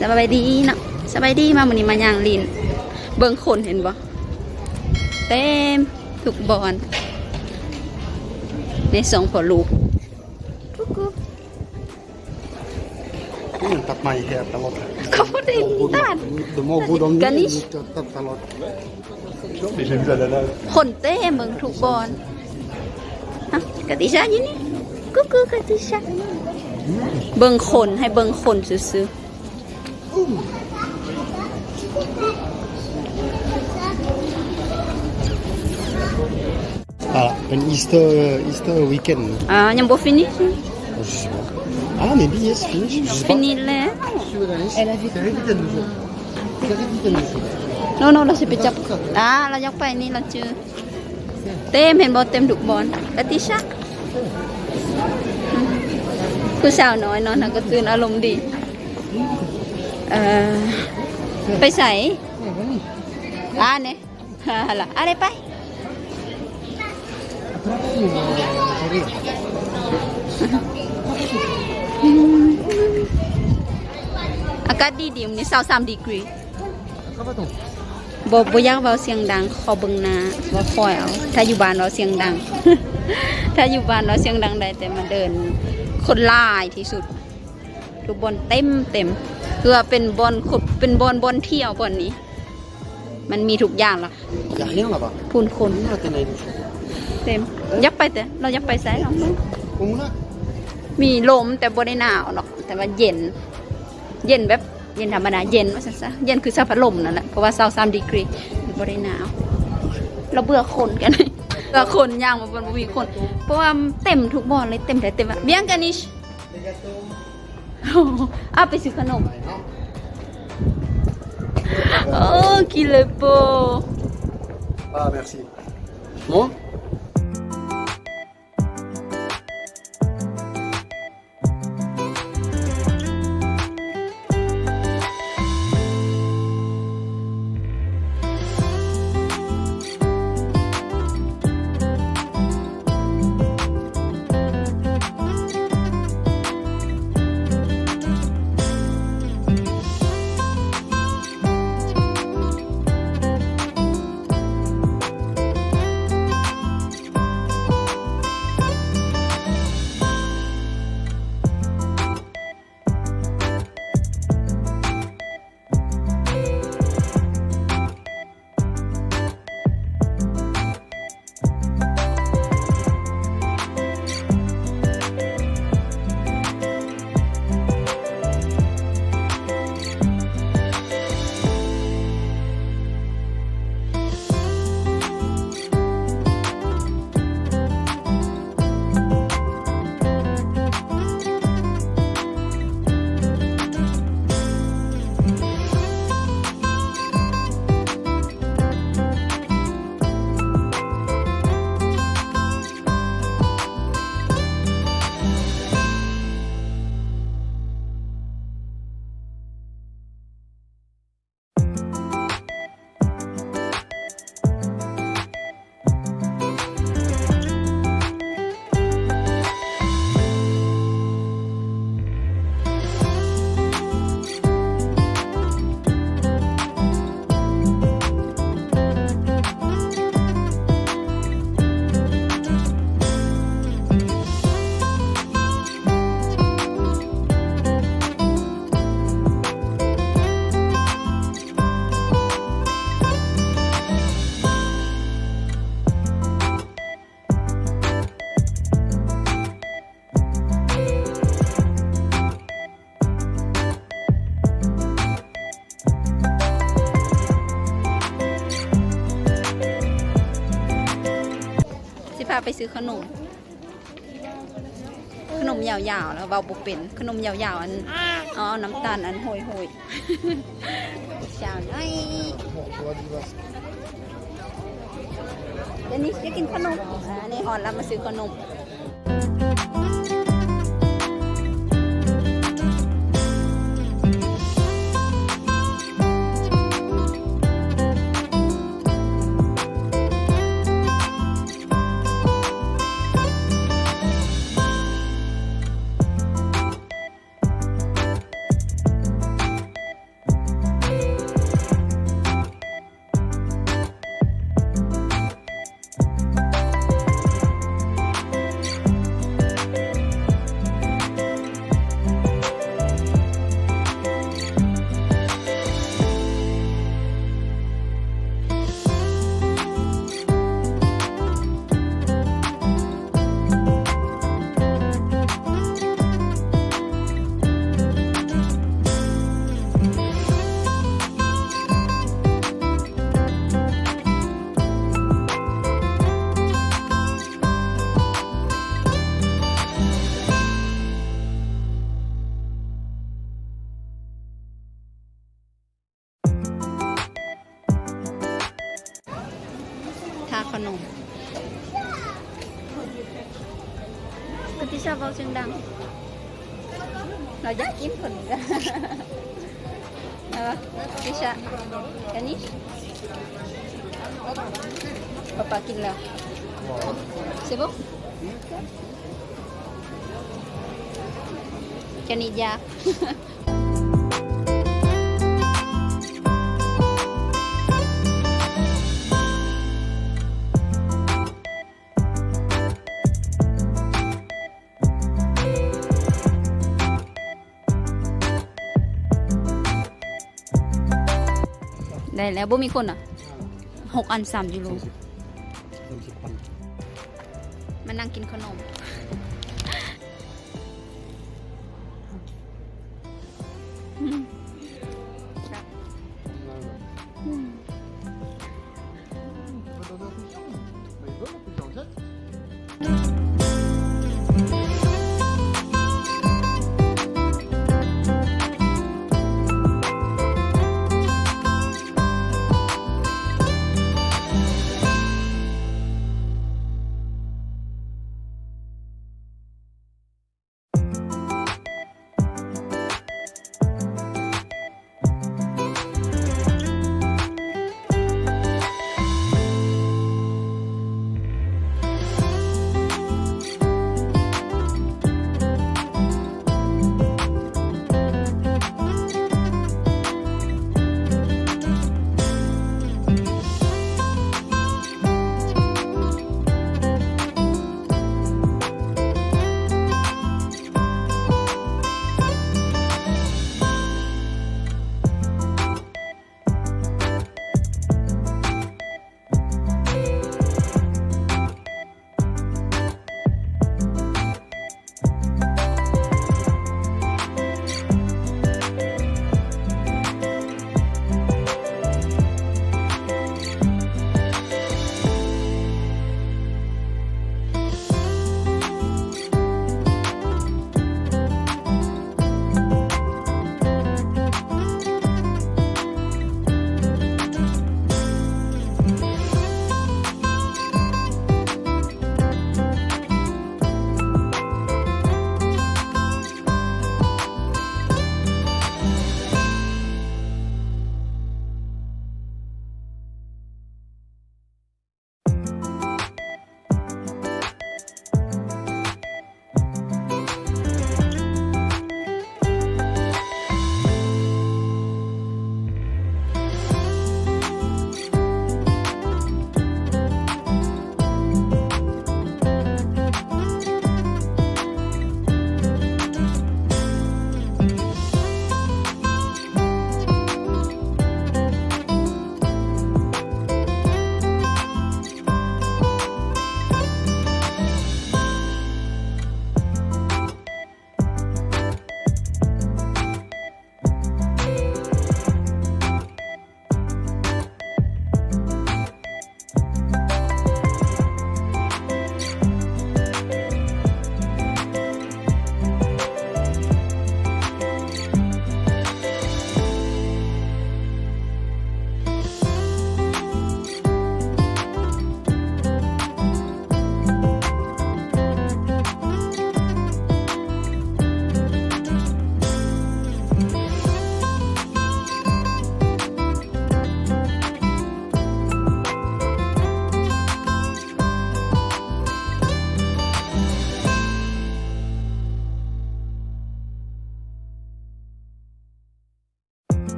สบายดีเนาะสบายดีมาวันนี้มาย่างลินเบิ่งคนเห็นบ่เต็มทุกบอนในสองพอลูกกุ๊กกุ๊กนี่ตัดใหม่แค่ตลอดเขาบ่ได้ตัดเดโมบูดอมกันนี่นี่จะตัดตลอดดิฉันจะได้คนเต้เบิ่งทุกบอนฮะกติชาอยู่นี่กุ๊กกุ๊กกติชาเบิ่งคนให้เบิ่งคนซื่ออ่าเป็นอีสเตอร์อีสเตอร์วีคเอนด์ๆอ่ายังบ่ฟินิช Ah, maybe yes, finish. Je sais ฟิ pas. นิชแล้ว Elle a vite. Elle a vite, elle nous fait. Elle a vite, elle nous fait. โนโนเราสิไปจับอ่าเราอยากไปนี่ เราเจอเต็มเห็นบอลเต็มดุกบอลกติชาคือสาวน้อยเนาะนะก็ตื่นอารมณ์ดีเอ่อไปใส่อ่าเนี่ยฮ่าล่ะอะไรไปอากาศดีดีๆวันนี้สาวสามดีกรีบ่บ่อยากเว้าเสียงดังขอเบิ่งหน้าว่าคอยเอาถ้าอยู่บ้านเราเสียงดัง ถ้าอยู่บ้านเราเสียงดังได้แต่มาเดินคนหลายที่สุดทุกบอนเต็มเต็ม คือว่าเป็นบอนขุดเป็นบอนบอนเที่ยวบอนนี้ มันมีทุกอย่างละ Y a rien là-bas. พูนคน On a tenait. เต็มอยักไปแต่เราอยักไปไสเนาะ On a. มีลมแต่บ่ได้หนาวหรอกแต่ว่าเย็น เย็นแบบเย็นธรรมดาเย็นว่าซั่นซะเย็นคือสัพัดลมนั่นแหละเพราะว่า23ดีกรีบ่ได้หนาว เราเบื่อคนกันเบื่อคนย่างมาบนบ่มีคน เพราะว่าเต็มทุกบอนเลยเต็มแต่เต็มอะเบี้ยงกันนิช เอาไปซื้อขนมโอ้กิเลโป Ah, merci. Bon ซื้อขนม ขนมยาวๆแล้วเบาบุเป็น ขนมยาวๆอันเอาน้ำตาลอันโหยๆยาวน้อยเดี๋ยวนี้จะกินขนมอ่านี่หอนแล้วมาซื้อขนม นมคุณที่ชอบเบาเสียงดัง เราอยากกินคนกัน apa Kisha Danish Papa Killa C'est bon Kanija ได้ แล้วบ่มีคนอะหกอันสามยูโร30 pan. มานั่งกินขนม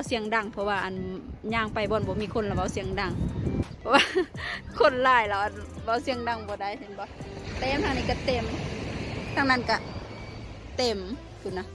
เบาเสียงดัง เพราะว่าอันย่างไปบนบ่มีคนแล้วเบาเสียงดัง เพราะว่าคนไล่แล้วเบาเสียงดังบ่ได้เห็นบ่เต็มทางนี้ก็เต็มทางนั้นก็เต็มคุณนะ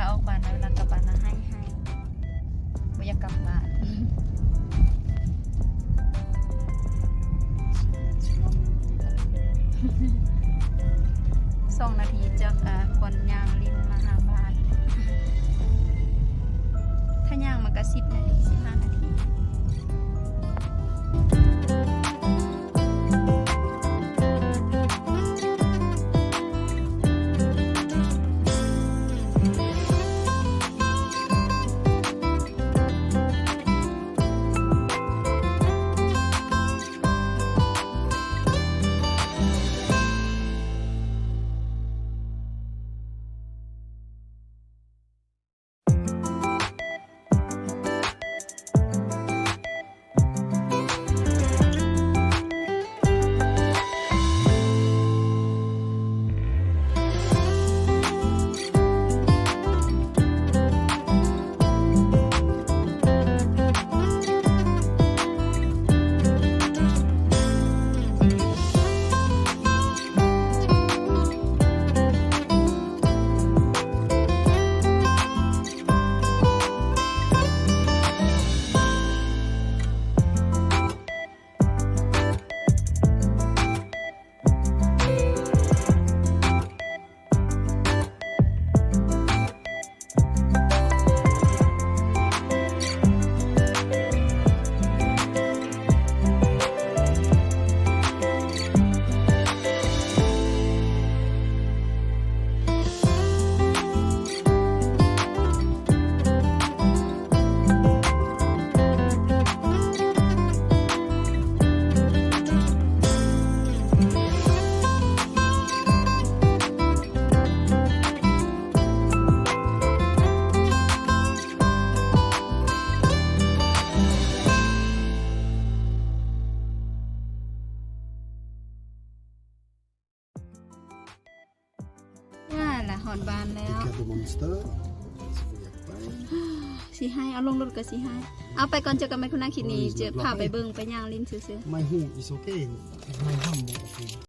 าออกบ้านแล้วลานนะ สิให้เอาไปก่อนเจอกันไหมคุณนาคิดนี้เจอพาไปเบิ่งไปย่างลิ้นซื่อๆ My home is okay. My home is okay.